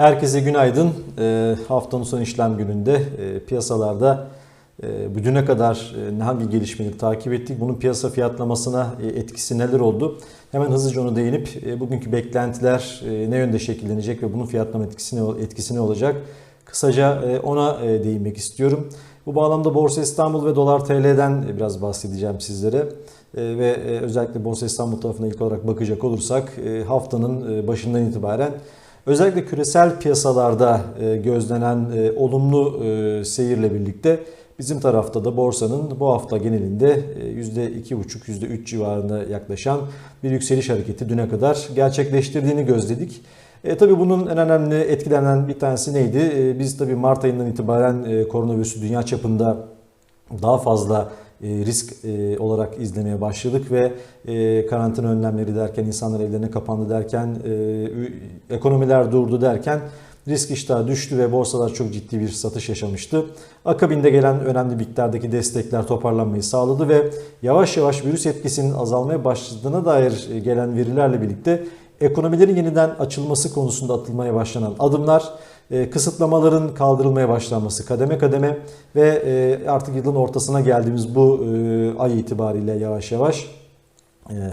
Herkese günaydın. E, haftanın son işlem gününde e, piyasalarda e, bugüne kadar e, hangi gelişmeleri takip ettik? Bunun piyasa fiyatlamasına e, etkisi neler oldu? Hemen hızlıca onu değinip e, bugünkü beklentiler e, ne yönde şekillenecek ve bunun fiyatlama etkisi ne, etkisi ne olacak? Kısaca e, ona e, değinmek istiyorum. Bu bağlamda Borsa İstanbul ve Dolar TL'den e, biraz bahsedeceğim sizlere. E, ve e, özellikle Borsa İstanbul tarafına ilk olarak bakacak olursak e, haftanın başından itibaren Özellikle küresel piyasalarda e, gözlenen e, olumlu e, seyirle birlikte bizim tarafta da borsanın bu hafta genelinde %2,5 %3 civarında yaklaşan bir yükseliş hareketi düne kadar gerçekleştirdiğini gözledik. E, tabii bunun en önemli etkilenen bir tanesi neydi? E, biz tabii Mart ayından itibaren e, koronavirüsü dünya çapında daha fazla risk e, olarak izlemeye başladık ve e, karantina önlemleri derken insanlar evlerine kapandı derken ekonomiler durdu derken risk iştahı düştü ve borsalar çok ciddi bir satış yaşamıştı. Akabinde gelen önemli miktardaki destekler toparlanmayı sağladı ve yavaş yavaş virüs etkisinin azalmaya başladığına dair gelen verilerle birlikte ekonomilerin yeniden açılması konusunda atılmaya başlanan adımlar e, kısıtlamaların kaldırılmaya başlanması kademe kademe ve e, artık yılın ortasına geldiğimiz bu e, ay itibariyle yavaş yavaş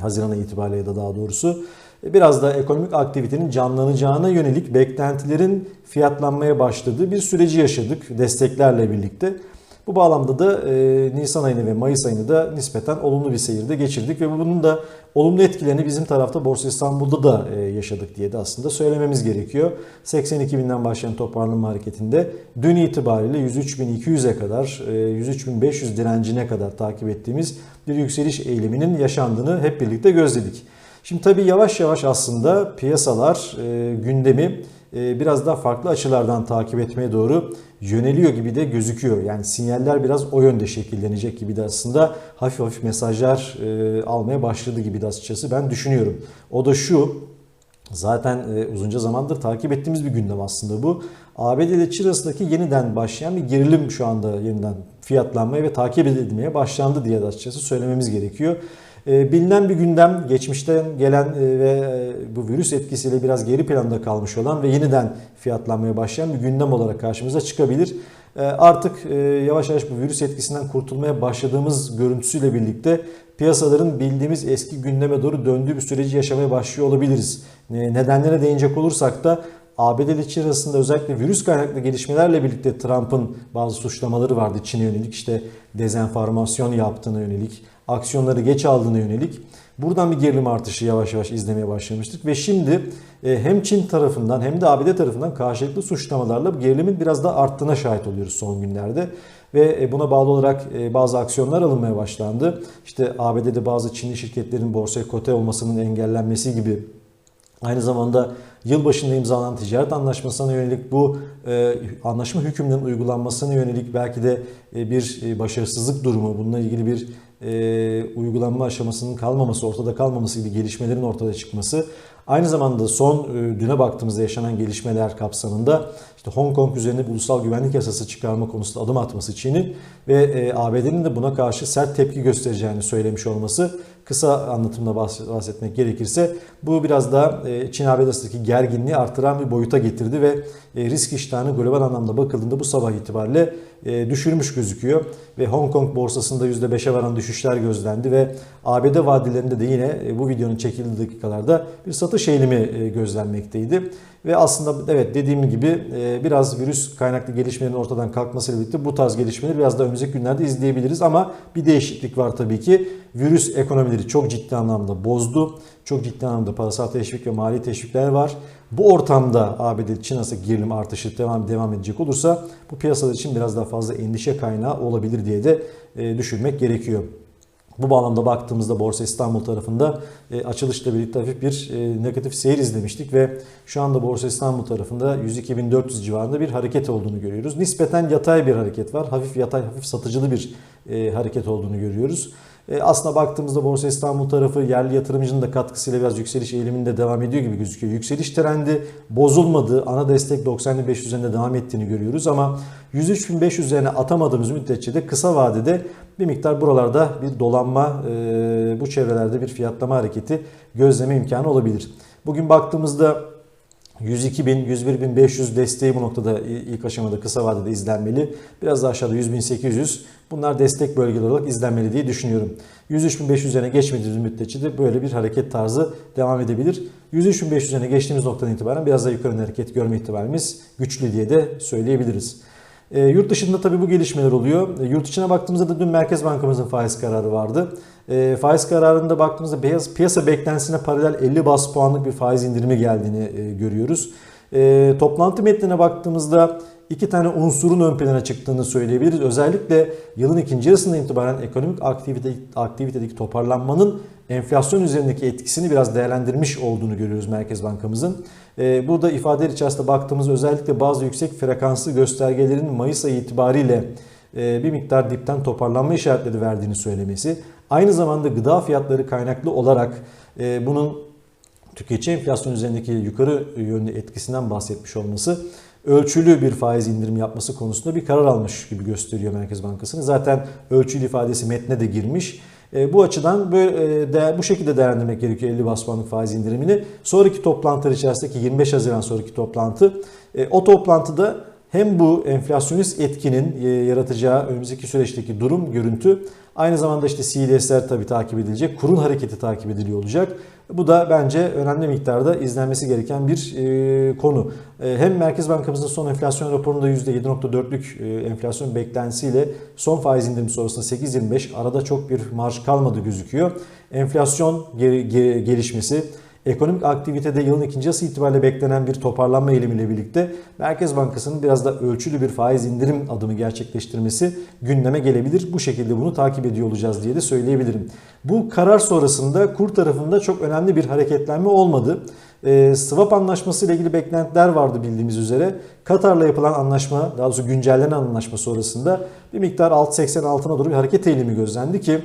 Haziran ayı itibariyle da daha doğrusu biraz da ekonomik aktivitenin canlanacağına yönelik beklentilerin fiyatlanmaya başladığı bir süreci yaşadık desteklerle birlikte. Bu bağlamda da e, Nisan ayını ve Mayıs ayını da nispeten olumlu bir seyirde geçirdik ve bunun da olumlu etkilerini bizim tarafta Borsa İstanbul'da da e, yaşadık diye de aslında söylememiz gerekiyor. 82 binden başlayan toparlanma hareketinde dün itibariyle 103.200'e kadar, e, 103.500 direncine kadar takip ettiğimiz bir yükseliş eğiliminin yaşandığını hep birlikte gözledik. Şimdi tabii yavaş yavaş aslında piyasalar e, gündemi e, biraz daha farklı açılardan takip etmeye doğru yöneliyor gibi de gözüküyor. Yani sinyaller biraz o yönde şekillenecek gibi de aslında hafif hafif mesajlar e, almaya başladı gibi de açıkçası ben düşünüyorum. O da şu Zaten e, uzunca zamandır takip ettiğimiz bir gündem aslında bu. ABD ile Çin arasındaki yeniden başlayan bir gerilim şu anda yeniden fiyatlanmaya ve takip edilmeye başlandı diye de açıkçası söylememiz gerekiyor. Ee, bilinen bir gündem geçmişten gelen e, ve e, bu virüs etkisiyle biraz geri planda kalmış olan ve yeniden fiyatlanmaya başlayan bir gündem olarak karşımıza çıkabilir. Ee, artık e, yavaş yavaş bu virüs etkisinden kurtulmaya başladığımız görüntüsüyle birlikte piyasaların bildiğimiz eski gündeme doğru döndüğü bir süreci yaşamaya başlıyor olabiliriz. Nedenlere değinecek olursak da ABD ile Çin arasında özellikle virüs kaynaklı gelişmelerle birlikte Trump'ın bazı suçlamaları vardı Çin'e yönelik işte dezenformasyon yaptığına yönelik aksiyonları geç aldığına yönelik buradan bir gerilim artışı yavaş yavaş izlemeye başlamıştık. Ve şimdi e, hem Çin tarafından hem de ABD tarafından karşılıklı suçlamalarla gerilimin biraz daha arttığına şahit oluyoruz son günlerde. Ve e, buna bağlı olarak e, bazı aksiyonlar alınmaya başlandı. İşte ABD'de bazı Çinli şirketlerin borsaya kote olmasının engellenmesi gibi Aynı zamanda yılbaşında imzalanan ticaret anlaşmasına yönelik bu e, anlaşma hükümlerinin uygulanmasına yönelik belki de e, bir e, başarısızlık durumu, bununla ilgili bir e, uygulanma aşamasının kalmaması, ortada kalmaması gibi gelişmelerin ortaya çıkması. Aynı zamanda son e, düne baktığımızda yaşanan gelişmeler kapsamında işte Hong Kong üzerine bir ulusal güvenlik yasası çıkarma konusunda adım atması Çin'in ve e, ABD'nin de buna karşı sert tepki göstereceğini söylemiş olması kısa anlatımda bahsetmek gerekirse bu biraz da e, Çin-ABD arasındaki gerginliği artıran bir boyuta getirdi ve e, risk iştahını global anlamda bakıldığında bu sabah itibariyle e, düşürmüş gözüküyor. Ve Hong Kong borsasında %5'e varan düşüşler gözlendi ve ABD vadilerinde de yine bu videonun çekildiği dakikalarda bir satış eğilimi gözlenmekteydi. Ve aslında evet dediğim gibi biraz virüs kaynaklı gelişmelerin ortadan kalkmasıyla birlikte bu tarz gelişmeleri biraz da önümüzdeki günlerde izleyebiliriz. Ama bir değişiklik var tabii ki. Virüs ekonomileri çok ciddi anlamda bozdu. Çok ciddi anlamda parasal teşvik ve mali teşvikler var. Bu ortamda ABD Çin arası gerilim artışı devam devam edecek olursa bu piyasalar için biraz daha fazla endişe kaynağı olabilir diye de e, düşünmek gerekiyor. Bu bağlamda baktığımızda Borsa İstanbul tarafında e, açılışla birlikte hafif bir e, negatif seyir izlemiştik ve şu anda Borsa İstanbul tarafında 102.400 civarında bir hareket olduğunu görüyoruz. Nispeten yatay bir hareket var. Hafif yatay, hafif satıcılı bir e, hareket olduğunu görüyoruz. E, aslında baktığımızda Borsa İstanbul tarafı yerli yatırımcının da katkısıyla biraz yükseliş eğiliminde devam ediyor gibi gözüküyor. Yükseliş trendi bozulmadı. Ana destek 90.500 üzerinde devam ettiğini görüyoruz ama 103.500 üzerine atamadığımız müddetçe de kısa vadede bir miktar buralarda bir dolanma, bu çevrelerde bir fiyatlama hareketi gözleme imkanı olabilir. Bugün baktığımızda 102 bin, 101 bin 500 desteği bu noktada ilk aşamada kısa vadede izlenmeli. Biraz daha aşağıda 100 bin 800. Bunlar destek bölgeleri olarak izlenmeli diye düşünüyorum. 103 bin 500 üzerine geçmediğimiz müddetçe de böyle bir hareket tarzı devam edebilir. 103 bin 500 üzerine geçtiğimiz noktadan itibaren biraz daha yukarı hareket görme ihtimalimiz güçlü diye de söyleyebiliriz. E, yurt dışında tabii bu gelişmeler oluyor. E, yurt içine baktığımızda da dün Merkez Bankamızın faiz kararı vardı. E, faiz kararında baktığımızda beyaz, piyasa beklentisine paralel 50 bas puanlık bir faiz indirimi geldiğini e, görüyoruz. E, toplantı metnine baktığımızda iki tane unsurun ön plana çıktığını söyleyebiliriz. Özellikle yılın ikinci yarısından itibaren ekonomik aktivite, aktivitedeki toparlanmanın enflasyon üzerindeki etkisini biraz değerlendirmiş olduğunu görüyoruz Merkez Bankamızın. Ee, burada ifadeler içerisinde baktığımız özellikle bazı yüksek frekanslı göstergelerin Mayıs ayı itibariyle e, bir miktar dipten toparlanma işaretleri verdiğini söylemesi. Aynı zamanda gıda fiyatları kaynaklı olarak e, bunun tüketici enflasyon üzerindeki yukarı yönlü etkisinden bahsetmiş olması ölçülü bir faiz indirim yapması konusunda bir karar almış gibi gösteriyor Merkez Bankası'nın. Zaten ölçülü ifadesi metne de girmiş. E, bu açıdan böyle, e, değer, bu şekilde değerlendirmek gerekiyor 50 bas puanlık faiz indirimini. Sonraki toplantılar içerisindeki 25 Haziran sonraki toplantı. E, o toplantıda hem bu enflasyonist etkinin e, yaratacağı önümüzdeki süreçteki durum, görüntü aynı zamanda işte CDS'ler tabii takip edilecek, kurun hareketi takip ediliyor olacak. Bu da bence önemli miktarda izlenmesi gereken bir e, konu. E, hem Merkez Bankamızın son enflasyon raporunda %7.4'lük e, enflasyon beklentisiyle son faiz indirimi sonrasında 8.25 arada çok bir marş kalmadı gözüküyor. Enflasyon gelişmesi, ekonomik aktivitede yılın ikinci yarısı itibariyle beklenen bir toparlanma eğilimiyle birlikte Merkez Bankası'nın biraz da ölçülü bir faiz indirim adımı gerçekleştirmesi gündeme gelebilir. Bu şekilde bunu takip ediyor olacağız diye de söyleyebilirim. Bu karar sonrasında kur tarafında çok önemli bir hareketlenme olmadı. E, swap anlaşması ile ilgili beklentiler vardı bildiğimiz üzere. Katar'la yapılan anlaşma, daha doğrusu güncellenen anlaşma sonrasında bir miktar 6.80 altına doğru bir hareket eğilimi gözlendi ki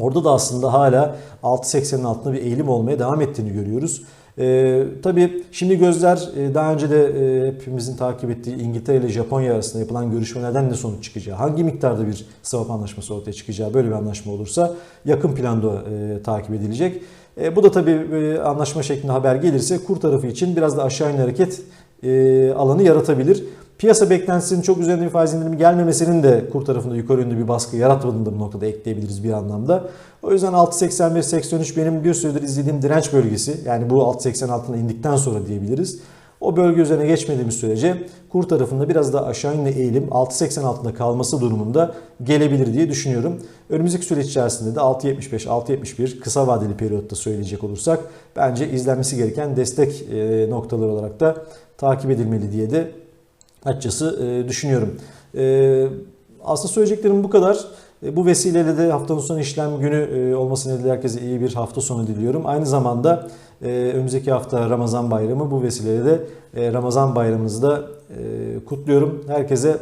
Orada da aslında hala 6.80'in altında bir eğilim olmaya devam ettiğini görüyoruz. Ee, tabii şimdi gözler e, daha önce de e, hepimizin takip ettiği İngiltere ile Japonya arasında yapılan görüşmelerden ne sonuç çıkacağı, hangi miktarda bir swap anlaşması ortaya çıkacağı böyle bir anlaşma olursa yakın planda e, takip edilecek. E, bu da tabii e, anlaşma şeklinde haber gelirse kur tarafı için biraz da aşağı yönlü hareket e, alanı yaratabilir. Piyasa beklentisinin çok üzerinde bir faiz indirimi gelmemesinin de kur tarafında yukarı yönlü bir baskı yaratmadığını da bu noktada ekleyebiliriz bir anlamda. O yüzden 6.85-83 benim bir süredir izlediğim direnç bölgesi. Yani bu 6.80 altına indikten sonra diyebiliriz. O bölge üzerine geçmediğimiz sürece kur tarafında biraz daha aşağı yönlü eğilim 6.80 altında kalması durumunda gelebilir diye düşünüyorum. Önümüzdeki süreç içerisinde de 6.75-6.71 kısa vadeli periyotta söyleyecek olursak bence izlenmesi gereken destek noktaları olarak da takip edilmeli diye de açıkçası e, düşünüyorum. E, aslında söyleyeceklerim bu kadar. E, bu vesileyle de haftanın son işlem günü olması nedeniyle herkese iyi bir hafta sonu diliyorum. Aynı zamanda önümüzdeki hafta Ramazan bayramı. Bu vesileyle de Ramazan bayramınızı da kutluyorum. Herkese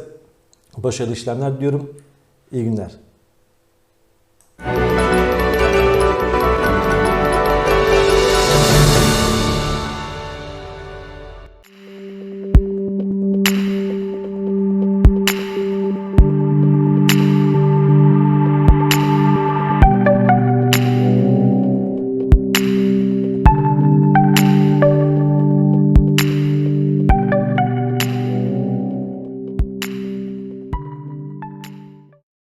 başarılı işlemler diliyorum. İyi günler.